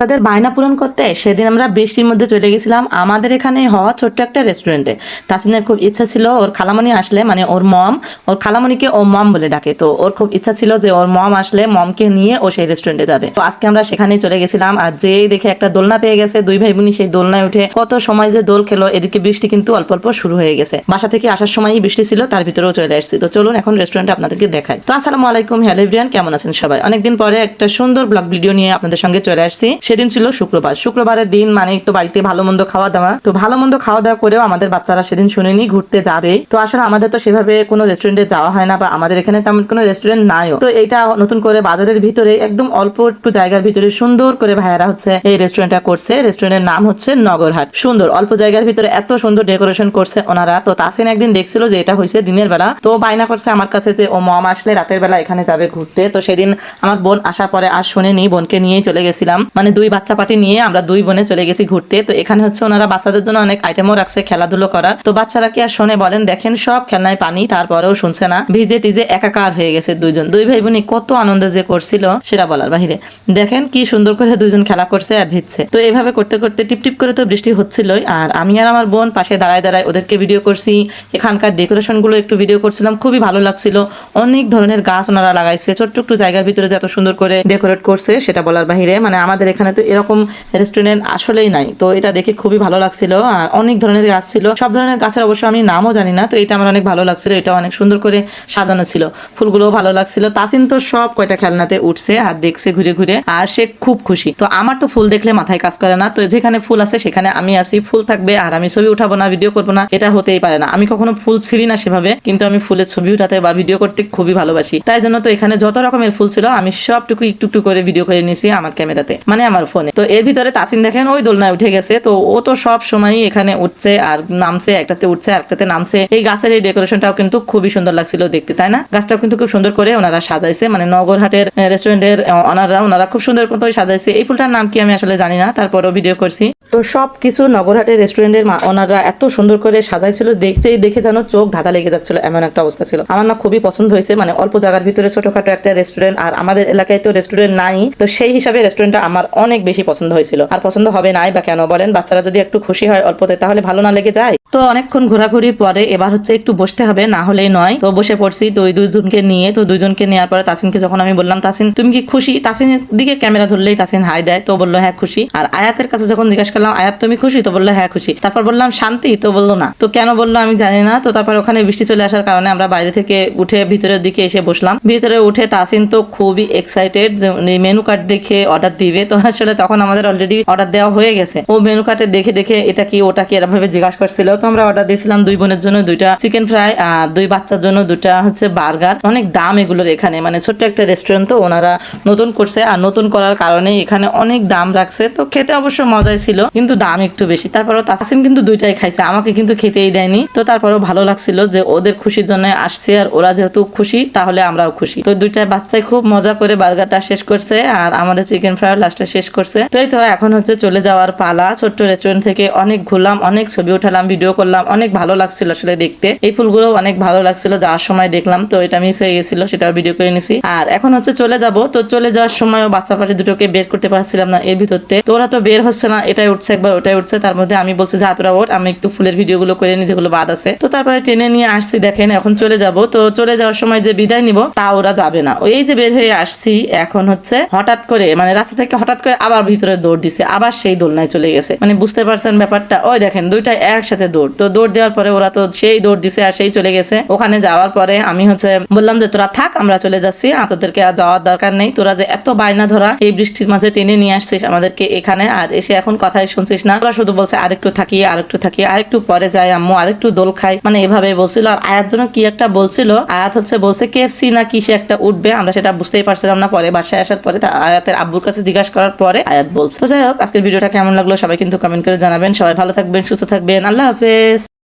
তাদের বায়না পূরণ করতে সেদিন আমরা বৃষ্টির মধ্যে চলে গেছিলাম। আমাদের এখানে হওয়া ছোট্ট একটা রেস্টুরেন্টে তাসিনের খুব ইচ্ছা ছিল ওর খালামণি আসলে মানে ওর মম, ওর খালামণিকে ও মম বলে ডাকে। তো ওর খুব ইচ্ছা ছিল যে ওর মম আসলে মমকে নিয়ে ও সেই রেস্টুরেন্টে যাবে। তো আজকে আমরা সেখানেই চলে গেছিলাম আর যেই দেখে একটা দোলনা পেয়ে গেছে, দুই ভাই বোনই সেই দোলনায় উঠে কত সময় যে দোল খেলো, এদিকে বৃষ্টি কিন্তু অল্প অল্প শুরু হয়ে গেছে। বাসা থেকে আসার সময়ই বৃষ্টি ছিল, তার ভিতরেও চলে আসছি। তো চলুন এখন রেস্টুরেন্টে আপনাদেরকে দেখাই। তো আসসালামু আলাইকুম, হ্যালো এভরিয়ান কেমন আছেন সবাই? অনেকদিন পরে একটা সুন্দর ব্লগ ভিডিও নিয়ে আপনাদের সঙ্গে চলে আসছি। সেদিন ছিল শুক্রবার। শুক্রবারের দিন মানে একটু বাড়িতে ভালো মন্দ খাওয়া দাওয়া। তো ভালো মন্দ খাওয়া দাওয়া করেও আমাদের বাচ্চারা সেদিন শুনেনি, ঘুরতে যাবে। তো আসলে আমাদের তো সেভাবে কোনো রেস্টুরেন্টে যাওয়া হয় না বা আমাদের এখানে তেমন কোনো রেস্টুরেন্ট নাইও। তো এটা নতুন করে বাজারের ভিতরে একদম অল্প একটু জায়গার ভিতরে সুন্দর করে ভাইয়ারা হচ্ছে এই রেস্টুরেন্টটা করছে। রেস্টুরেন্টের নাম হচ্ছে নগরহাট। সুন্দর, অল্প জায়গার ভিতরে এত সুন্দর ডেকোরেশন করছে ওনারা। তো তাসিন একদিন দেখছিল যে এটা হয়েছে দিনের বেলা। তো বায়না করছে আমার কাছে যে, ও মম আসলে রাতের বেলা এখানে যাবে ঘুরতে। তো সেদিন আমার বোন আসার পরে আর শুনেনি, বোনকে নিয়েই চলে গেছিলাম। মানে দুই বাচ্চা পাটি নিয়ে আমরা দুই বোনে চলে গেছি ঘুরতে। তো এখানে হচ্ছে ওনারা বাচ্চাদের জন্য অনেক আইটেমও রাখছে খেলাধুলো করার। তো বাচ্চারা কি আর শোনে? বলেন, দেখেন সব খেলনায় পানি, তারপরেও শুনছে না। ভিজে টিজে একাকার হয়ে গেছে দুইজন। দুই ভাই বোনই কত আনন্দ যে করছিল, সেটা বলার বাহিরে। দেখেন কি সুন্দর করে দুইজন খেলা করছে আর ভিজছে। তো এইভাবে করতে করতে টিপ টিপ করে তো বৃষ্টি হচ্ছিলই। আর আমি আর আমার বোন পাশে দাঁড়ায় দাঁড়ায় ওদেরকে ভিডিও করছি। এখানকার ডেকোরেশনগুলো একটু ভিডিও করছিলাম, খুবই ভালো লাগছিল। অনেক ধরনের গাছ ওনারা লাগাইছে। ছোট্ট একটু জায়গার ভিতরে যে এত সুন্দর করে ডেকোরেট করছে, সেটা বলার বাহিরে। মানে আমাদের এখানে তো এরকম রেস্টুরেন্ট আসলেই নাই। তো এটা দেখে খুবই ভালো লাগছিল। আর অনেক ধরনের গাছ ছিল। সব ধরনের গাছের অবশ্য আমি নামও জানি না, তো এটা আমার অনেক ভালো লাগছিল। এটা অনেক সুন্দর করে সাজানো ছিল। ফুলগুলোও ভালো লাগছিল। তাসিন তো সব কয়টা খেলনাতে উঠছে আর দেখছে ঘুরে ঘুরে। আর সে খুব খুশি। তো আমার তো ফুল দেখলে মাথায় কাজ করে না। তো যেখানে ফুল আছে সেখানে আমি আসি ফুল থাকবে আর আমি ছবি উঠাবো না ভিডিও করব না। এটা হতেই পারে না। আমি কখনো ফুল ছিলি না সেভাবে, কিন্তু আমি ফুলের ছবি উঠাতে বা ভিডিও করতে খুবই ভালোবাসি। তাই জন্য তো এখানে যত রকমের ফুল ছিল, আমি সবটুকু একটু একটু করে ভিডিও করে নিয়েছি আমার ক্যামেরাতে। মানে আমার ফোনে। তো এর ভিতরে তাসিন দেখেন, ওই দোলনায় উঠে গেছে। তো ও তো সব সময়ই এখানে উঠছে আর নামছে, একটাতে উঠছে একটাতে নামছে। এই গাছের এই ডেকোরেশনটাও কিন্তু খুবই সুন্দর লাগছিল দেখতে, তাই না? গাছটাও কিন্তু খুব সুন্দর করে ওনারা সাজাইছে। মানে নগরহাটের রেস্টুরেন্টের ওনারা ওনারা খুব সুন্দর মতো সাজাইছে। এই ফুলটার নাম কি আমি আসলে জানি না, তারপরও ভিডিও করছি। তো সব কিছু নগরহাটের রেস্টুরেন্টের ওনারা এত সুন্দর করে সাজাইছিল, দেখতেই দেখে যেন চোখ ধাঁধা লেগে যাচ্ছিল, এমন একটা অবস্থা ছিল। আমার না খুবই পছন্দ হয়েছে মানে অল্প জায়গার ভিতরে ছোটখাটো একটা রেস্টুরেন্ট, আর আমাদের এলাকায় তো রেস্টুরেন্ট নাই। তো সেই হিসাবে রেস্টুরেন্টটা আমার অনেক বেশি পছন্দ হয়েছিল। আর পছন্দ হবে নাই বা কেন বলেন? বাচ্চারা যদি একটু খুশি হয় অল্পতে, তাহলে ভালো না লেগে যায়। তো অনেকক্ষণ ঘোরাঘুরি পরে এবার হচ্ছে একটু বসতে হবে, না হলেই নয়। তো বসে পড়ছি তো ওই দুইজনকে নিয়ে। তো দুইজনকে নেওয়ার পরে তাসিনকে যখন আমি বললাম, তাসিন, তুমি কি খুশি? তাসিনের দিকে ক্যামেরা ধরলেই তাসিন হাই দেয়। তো বলল হ্যাঁ খুশি। আর আয়াতের কাছে যখন জিজ্ঞাসা করলাম, আয়াত, তুমি খুশি? তো বলল হ্যাঁ খুশি। তারপর বললাম, শান্তি? তো বলল, না। তো কেন বলল আমি জানি না। তো তারপর ওখানে বৃষ্টি চলে আসার কারণে আমরা বাইরে থেকে উঠে ভিতরের দিকে এসে বসলাম। ভিতরে উঠে তাসিন তো খুবই এক্সাইটেড মেনু কার্ড দেখে অর্ডার দিবে। তো আসলে তখন আমাদের অলরেডি অর্ডার দেওয়া হয়ে গেছে। ও মেনু কার্ডে দেখে দেখে এটা কি, ওটা কি এরকম ভাবে জিজ্ঞাসা করছিল। তো আমরা অর্ডার দিয়েছিলাম দুই বোনের জন্য দুইটা চিকেন ফ্রাই আর দুই বাচ্চার জন্য দুইটা হচ্ছে বার্গার অনেক দাম এগুলোর এখানে মানে ছোট্ট একটা রেস্টুরেন্ট তো ওনারা নতুন করছে, আর নতুন করার কারণে এখানে অনেক দাম রাখছে। তো খেতে অবশ্য মজাই ছিল, কিন্তু দাম একটু বেশি। তারপরও তাসিন কিন্তু দুইটাই খাইছে, আমাকে কিন্তু খেতেই দেয়নি। তো তারপরেও ভালো লাগছিল যে ওদের খুশির জন্য আসছে, আর ওরা যেহেতু খুশি, তাহলে আমরাও খুশি। তো দুইটা বাচ্চাই খুব মজা করে বার্গারটা শেষ করছে, আর আমাদের চিকেন ফ্রাই লাস্টে শেষ করছে। তো এই তো এখন হচ্ছে চলে যাওয়ার পালা। ছোট্ট রেস্টুরেন্ট থেকে অনেক ঘুরলাম, অনেক ছবি উঠালাম ভিডিও করলাম, অনেক ভালো লাগছিল আসলে দেখতে। এই ফুলগুলো অনেক ভালো লাগছিল, যাওয়ার সময় দেখলাম। তো এটা মিস হয়ে গেছিল, সেটাও ভিডিও করে নিছি। আর এখন হচ্ছে চলে যাব। তো চলে যাওয়ার সময় বাচ্চা পাটি দুটোকে বের করতে পারছিলাম না এর ভিতরতে তো। ওরা তো বের হচ্ছে না, এটাই উঠছে একবার, ওটাই উঠছে। তার মধ্যে আমি বলছি, যে হাতুরা ওঠ, আমি একটু ফুলের ভিডিও গুলো করে নিই, যেগুলো বাদ আছে। তো তারপরে টেনে নিয়ে আসছি, দেখেন, এখন চলে যাব। তো চলে যাওয়ার সময় যে বিদায় নিব, তা ওরা যাবে না। ওই যে বের হয়ে আসছি, এখন হচ্ছে হঠাৎ করে মানে রাস্তা থেকে হঠাৎ করে আবার ভিতরে দৌড় দিছে, আবার সেই দোলনায় চলে গেছে। মানে বুঝতে পারছেন ব্যাপারটা? ওই দেখেন দুইটা একসাথে দৌড়। তো দৌড় দেওয়ার পরে ওরা তো সেই দৌড় দিছে আর সেই চলে গেছে। ওখানে যাওয়ার পরে আমি হচ্ছে বললাম যে, তোরা থাক, আমরা চলে যাচ্ছি। তোদেরকে আর যাওয়ার দরকার নেই। তোরা যে এত বায়না ধরা, এই বৃষ্টির মাঝে টেনে নিয়ে আসছিস আমাদেরকে এখানে, আর এসে এখন কথাই শুনছিস না। ওরা শুধু বলছে, আরেকটু থাকি আরেকটু থাকি, আরেকটু পরে যাই আম্মু, আরেকটু দোল খাই। মানে এভাবে বলছিল। আর আয়াত জন্য কি একটা বলছিল? আয়াত হচ্ছে বলছে, কেএফসি না কি সে একটা উঠবে? আমরা সেটা বুঝতেই পারছিলাম না। পরে বাসায় আসার পরে আয়াতের আব্বুর কাছে জিজ্ঞাসা করার পরে আয়াত বলছে। তো যাই হোক, আজকের ভিডিওটা কেমন লাগল সবাই কিন্তু কমেন্ট করে জানাবেন। সবাই ভালো থাকবেন, সুস্থ থাকবেন। আল্লাহ হাফেজ।